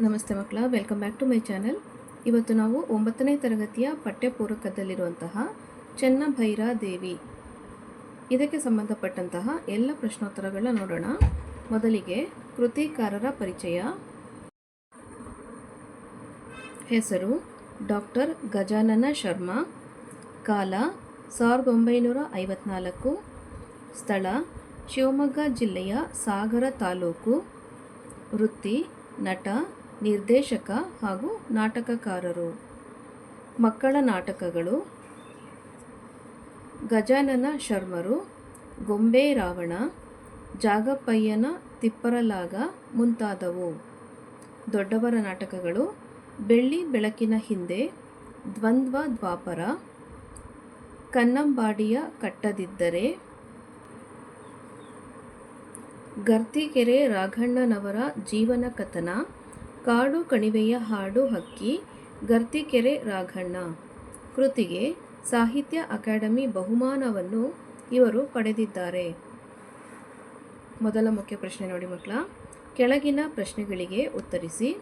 ನಮಸ್ತೆ ಮಕ್ಕಳ welcome back to my channel ಇವತ್ತು ನಾವು ಒಂಬತ್ತನೇ ತರಗತಿಯ ಪಠ್ಯಪೂರಕದಲ್ಲಿರುವಂತಹ ಚೆನ್ನಭೈರ ದೇವಿ. ಇದಕ್ಕೆ ಸಂಬಂಧಪಟ್ಟಂತಹ ಎಲ್ಲ ಪ್ರಶ್ನೋತ್ತರಗಳನ್ನ ನೋಡೋಣ. ಮೊದಲಿಗೆ ಕೃತಿಕಾರರ ಪರಿಚಯ. ಹೆಸರು ಡಾಕ್ಟರ್ ಗಜಾನನ ಶರ್ಮಾ. ಕಾಲ ಸಾವಿರದ ಒಂಬೈನೂರ ಐವತ್ನಾಲ್ಕು. ಸ್ಥಳ ಶಿವಮೊಗ್ಗ ಜಿಲ್ಲೆಯ ಸಾಗರ ತಾಲೂಕು. ವೃತ್ತಿ, ನಟ ನಿರ್ದೇಶಕ ಹಾಗೂ ನಾಟಕಕಾರರು. ಮಕ್ಕಳ ನಾಟಕಗಳು. ಗಜಾನನ ಶರ್ಮರು, ಗೊಂಬೆ ರಾವಣ, ಜಾಗಪ್ಪಯ್ಯನ ತಿಪ್ಪರಲಾಗ ಮುಂತಾದವು. ದೊಡ್ಡವರ ನಾಟಕಗಳು ಬೆಳ್ಳಿ ಬೆಳಕಿನ ಹಿಂದೆ, ದ್ವಂದ್ವ ದ್ವಾಪರ, ಕನ್ನಂಬಾಡಿಯ ಕಟ್ಟದಿದ್ದರೆ ಗರ್ತಿಕೆರೆ ರಾಘಣ್ಣನವರ ಜೀವನ ಕಥನ ಕಾಡು ಕಣಿವೆಯ ಹಾಡು ಹಕ್ಕಿ, ಗರ್ತಿಕೆರೆ ರಾಘಣ್ಣ. ಕೃತಿಗೆ ಸಾಹಿತ್ಯ ಅಕಾಡೆಮಿ ಬಹುಮಾನವನ್ನು ಇವರು ಪಡೆದಿದ್ದಾರೆ. ಮೊದಲ ಮುಖ್ಯ ಪ್ರಶ್ನೆ ನೋಡಿ ಮಕ್ಕಳ. ಕೆಳಗಿನ ಪ್ರಶ್ನೆಗಳಿಗೆ ಉತ್ತರಿಸಿ.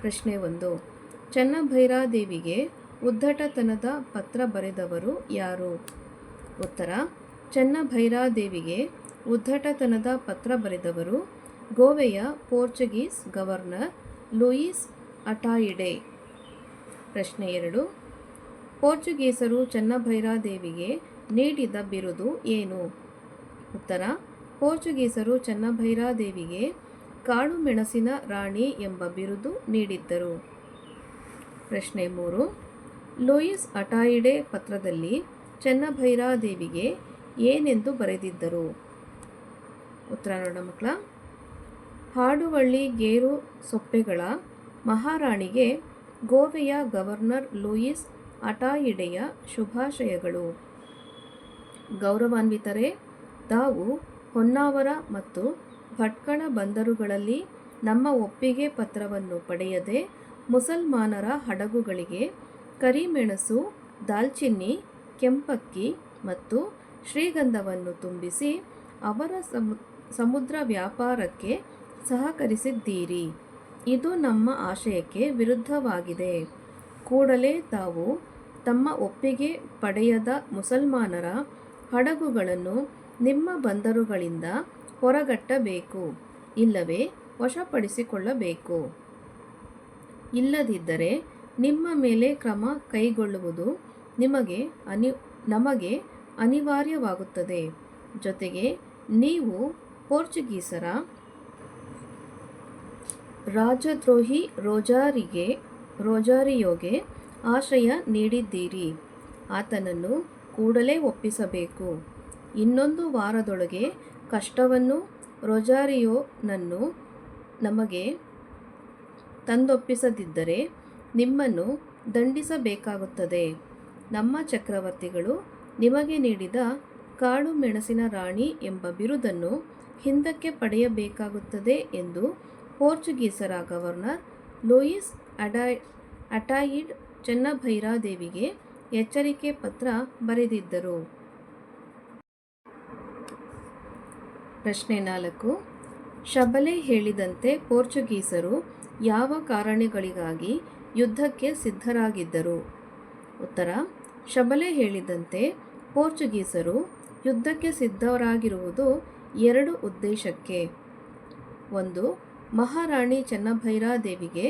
ಪ್ರಶ್ನೆ ಒಂದು. ಚನ್ನಭೈರಾದೇವಿಗೆ ಉದ್ದಟತನದ ಪತ್ರ ಬರೆದವರು ಯಾರು? ಉತ್ತರ. ಚನ್ನಭೈರಾದೇವಿಗೆ ಉದ್ದಟತನದ ಪತ್ರ ಬರೆದವರು ಗೋವೆಯ ಪೋರ್ಚುಗೀಸ್ ಗವರ್ನರ್ ಲೂಯಿಸ್ ಅಟಾಯಿಡೆ. ಪ್ರಶ್ನೆ ಎರಡು. ಪೋರ್ಚುಗೀಸರು ಚೆನ್ನಭೈರಾದೇವಿಗೆ ನೀಡಿದ ಬಿರುದು ಏನು? ಉತ್ತರ. ಪೋರ್ಚುಗೀಸರು ಚೆನ್ನಭೈರಾದೇವಿಗೆ ಕಾಳು ಮೆಣಸಿನ ರಾಣಿ ಎಂಬ ಬಿರುದು ನೀಡಿದ್ದರು. ಪ್ರಶ್ನೆ ಮೂರು. ಲೂಯಿಸ್ ಅಟಾಯಿಡೆ ಪತ್ರದಲ್ಲಿ ಚೆನ್ನಭೈರಾದೇವಿಗೆ ಏನೆಂದು ಬರೆದಿದ್ದರು? ಉತ್ತರ ನೋಡೋಣ ಮಕ್ಕಳ. ಹಾಡುವಳ್ಳಿ ಗೇರು ಸೊಪ್ಪೆಗಳ ಮಹಾರಾಣಿಗೆ ಗೋವೆಯ ಗವರ್ನರ್ ಲೂಯಿಸ್ ಅಟಾಯಿಡೆಯ ಶುಭಾಶಯಗಳು. ಗೌರವಾನ್ವಿತರೇ, ತಾವು ಹೊನ್ನಾವರ ಮತ್ತು ಭಟ್ಕಳ ಬಂದರುಗಳಲ್ಲಿ ನಮ್ಮ ಒಪ್ಪಿಗೆ ಪತ್ರವನ್ನು ಪಡೆಯದೆ ಮುಸಲ್ಮಾನರ ಹಡಗುಗಳಿಗೆ ಕರಿಮೆಣಸು, ದಾಲ್ಚಿನ್ನಿ, ಕೆಂಪಕ್ಕಿ ಮತ್ತು ಶ್ರೀಗಂಧವನ್ನು ತುಂಬಿಸಿ ಅವರ ಸಮು, ಸಮುದ್ರ ವ್ಯಾಪಾರಕ್ಕೆ ಸಹಕರಿಸಿದ್ದೀರಿ. ಇದು ನಮ್ಮ ಆಶಯಕ್ಕೆ ವಿರುದ್ಧವಾಗಿದೆ. ಕೂಡಲೇ ತಾವು ತಮ್ಮ ಒಪ್ಪಿಗೆ ಪಡೆಯದ ಮುಸಲ್ಮಾನರ ಹಡಗುಗಳನ್ನು ನಿಮ್ಮ ಬಂದರುಗಳಿಂದ ಹೊರಗಟ್ಟಬೇಕು, ಇಲ್ಲವೇ ವಶಪಡಿಸಿಕೊಳ್ಳಬೇಕು. ಇಲ್ಲದಿದ್ದರೆ ನಿಮ್ಮ ಮೇಲೆ ಕ್ರಮ ಕೈಗೊಳ್ಳುವುದು ನಿಮಗೆ ಅನಿ, ನಮಗೆ ಅನಿವಾರ್ಯವಾಗುತ್ತದೆ. ಜೊತೆಗೆ ನೀವು ಪೋರ್ಚುಗೀಸರ ರಾಜದ್ರೋಹಿ ರೋಜಾರಿಗೆ, ರೋಜಾರಿಯೋಗೆ ಆಶ್ರಯ ನೀಡಿದ್ದೀರಿ. ಆತನನ್ನು ಕೂಡಲೇ ಒಪ್ಪಿಸಬೇಕು. ಇನ್ನೊಂದು ವಾರದೊಳಗೆ ಕಷ್ಟವನ್ನು ರೊಜಾರಿಯೋನನ್ನು ನಮಗೆ ತಂದೊಪ್ಪಿಸದಿದ್ದರೆ ನಿಮ್ಮನ್ನು ದಂಡಿಸಬೇಕಾಗುತ್ತದೆ. ನಮ್ಮ ಚಕ್ರವರ್ತಿಗಳು ನಿಮಗೆ ನೀಡಿದ ಕಾಳು ಮೆಣಸಿನ ರಾಣಿ ಎಂಬ ಬಿರುದನ್ನು ಹಿಂದಕ್ಕೆ ಪಡೆಯಬೇಕಾಗುತ್ತದೆ ಎಂದು ಪೋರ್ಚುಗೀಸರ ಗವರ್ನರ್ ಲೂಯಿಸ್ ಅಡಾ, ಅಟಾಯಿಡ್ ಚೆನ್ನಭೈರಾದೇವಿಗೆ ಎಚ್ಚರಿಕೆ ಪತ್ರ ಬರೆದಿದ್ದರು. ಪ್ರಶ್ನೆ ನಾಲ್ಕು. ಶಬಲೆ ಹೇಳಿದಂತೆ ಪೋರ್ಚುಗೀಸರು ಯಾವ ಕಾರಣಗಳಿಗಾಗಿ ಯುದ್ಧಕ್ಕೆ ಸಿದ್ಧರಾಗಿದ್ದರು? ಉತ್ತರ. ಶಬಲೆ ಹೇಳಿದಂತೆ ಪೋರ್ಚುಗೀಸರು ಯುದ್ಧಕ್ಕೆ ಸಿದ್ಧರಾಗಿರುವುದು ಎರಡು ಉದ್ದೇಶಕ್ಕೆ. ಒಂದು ಮಹಾರಾಣಿ ಚೆನ್ನಭೈರಾದೇವಿಗೆ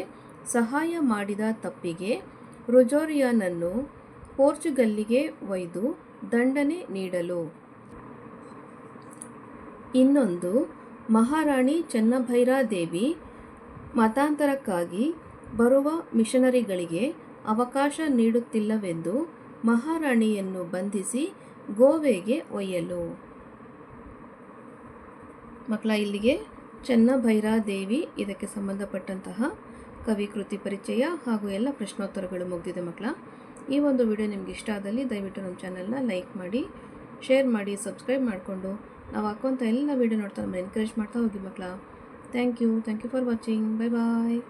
ಸಹಾಯ ಮಾಡಿದ ತಪ್ಪಿಗೆ ರೊಜೋರಿಯಾನನ್ನು ಪೋರ್ಚುಗಲ್ಲಿಗೆ ಒಯ್ದು ದಂಡನೆ ನೀಡಲು. ಇನ್ನೊಂದು, ಮಹಾರಾಣಿ ಚೆನ್ನಭೈರಾದೇವಿ ಮತಾಂತರಕ್ಕಾಗಿ ಬರುವ ಮಿಷನರಿಗಳಿಗೆ ಅವಕಾಶ ನೀಡುತ್ತಿಲ್ಲವೆಂದು ಮಹಾರಾಣಿಯನ್ನು ಬಂಧಿಸಿ ಗೋವೆಗೆ ಒಯ್ಯಲು. ಮಕ್ಕಳ, ಇಲ್ಲಿಗೆ ಚೆನ್ನಭೈರಾದೇವಿ ಇದಕ್ಕೆ ಸಂಬಂಧಪಟ್ಟಂತಹ ಕವಿ, ಕೃತಿ ಪರಿಚಯ ಹಾಗೂ ಎಲ್ಲ ಪ್ರಶ್ನೋತ್ತರಗಳು ಮುಗಿದಿದೆ ಮಕ್ಕಳ. ಈ ಒಂದು ವಿಡಿಯೋ ನಿಮ್ಗೆ ಇಷ್ಟ ಆದಲ್ಲಿ ದಯವಿಟ್ಟು ನಮ್ಮ ಚಾನಲ್ನ ಲೈಕ್ ಮಾಡಿ, ಶೇರ್ ಮಾಡಿ, ಸಬ್ಸ್ಕ್ರೈಬ್ ಮಾಡಿಕೊಂಡು ನಾವು ಹಾಕುವಂಥ ಎಲ್ಲ ವೀಡಿಯೋ ನೋಡ್ತಾ ನಮ್ಮನ್ನು ಎನ್ಕರೇಜ್ ಮಾಡ್ತಾ ಹೋಗಿ ಮಕ್ಕಳ. Thank you thank you for watching. Bye bye.